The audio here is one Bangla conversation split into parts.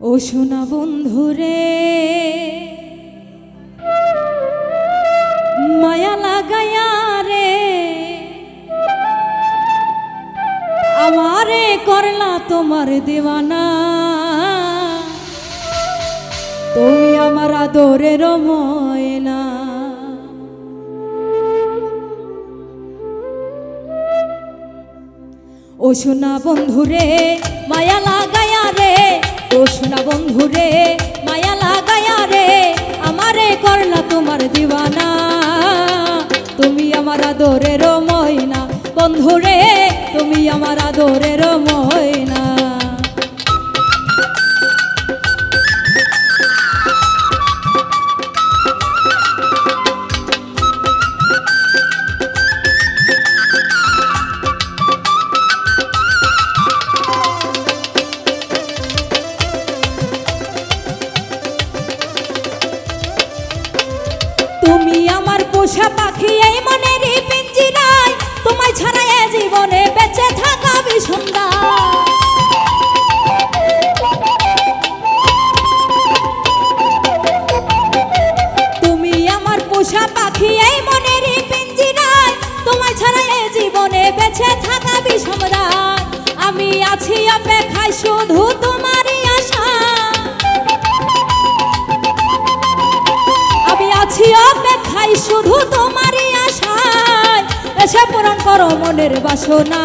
ও সোনা বন্ধুরে, মায়া লাগায়া রে, আমারে করলা তোমার দেওয়ানা। তুমি আমার আদরের ময়না। ও সোনা বন্ধুরে, মায়া লাগায়া রে ও সোনা বন্ধুরে মায়া লাগায়া রে, আমারে করলা তোমার দিওয়ানা। তুমি আমার আদরের ময়না, বন্ধু রে, তুমি আমার আদরের ময়না। পোষা পাখি এই মনের পিঞ্জিরায়। তোমায় ছাড়া এ জীবনে বেঁচে থাকা বিসন্ধ্যা তুমি আমার পোষা পাখি এই মনের পিঞ্জিরায়। তোমায় ছাড়া এ জীবনে বেঁচে থাকা বিসম্রাট আমি আছি অপেক্ষায় শুধু তোমারই আশা। আমি আছি অপেক্ষায় শুধু তোমারই আশায় এসে পূরণ করো মনের বাসনা।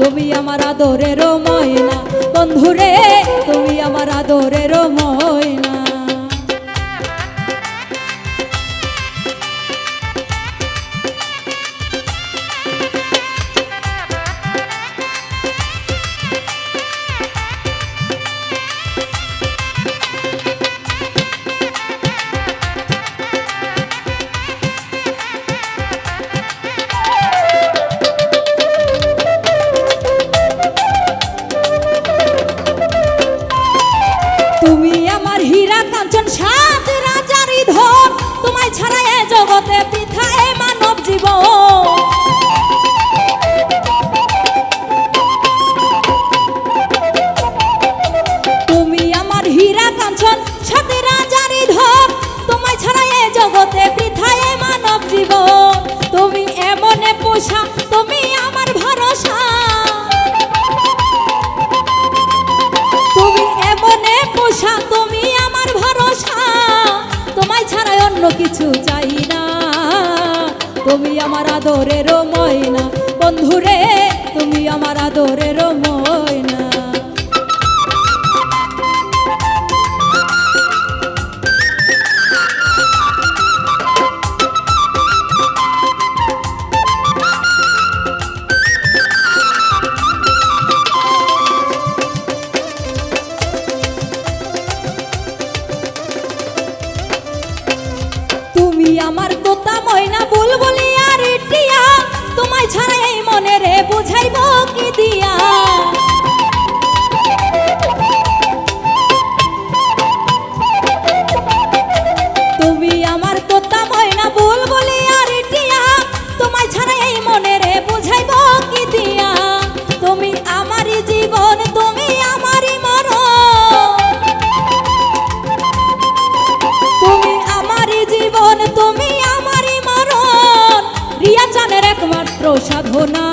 তুমি আমার আদরের ময়না, বন্ধুরে, তুমি আমার আদরের ময়না। কাঞ্চন সাত রাজারই ধন তোমায় ছাড়া এ জগতে পৃথা এ মানব জীবন। তুমি আমার হীরা কাঞ্চন, সাত রাজারই ধন তোমায় ছাড়া এ জগতে পৃথা এ মানব জীবন। তুমি এমনে পোষা, তুমি আমার ভরসা। তুমি এমনে পোষা অন্য কিছু চাই না। তুমি আমার আদরেরও ময়না। বন্ধুরে তুমি আমার আদরেরও ময়না। আমার তোতা ময়না বুলবুলি আর টিয়া তোমায় ছাড়া এই মনে রে বুঝাইব কি দিয়া? চানের একমাত্র সাধনা।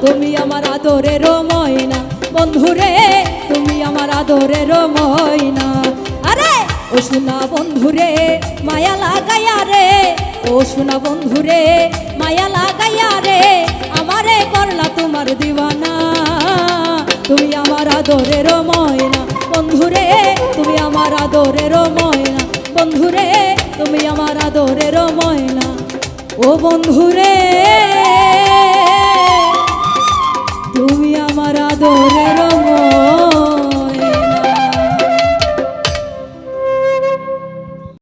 তুমি আমার আদরের ময়না। বন্ধুরে তুমি আমার আদরের ময়না। আরে, ও সোনা বন্ধুরে মায়া লাগাইয়া রে। ও সোনা বন্ধুরে মায়া লাগাইয়া রে। আমারে করলা তোমার দিওয়ানা তুমি আমার আদরের ময়না। বন্ধুরে তুমি আমার আদরের ময়না। বন্ধুরে তুমি আমার আদরের ময়না। ও বন্ধুরে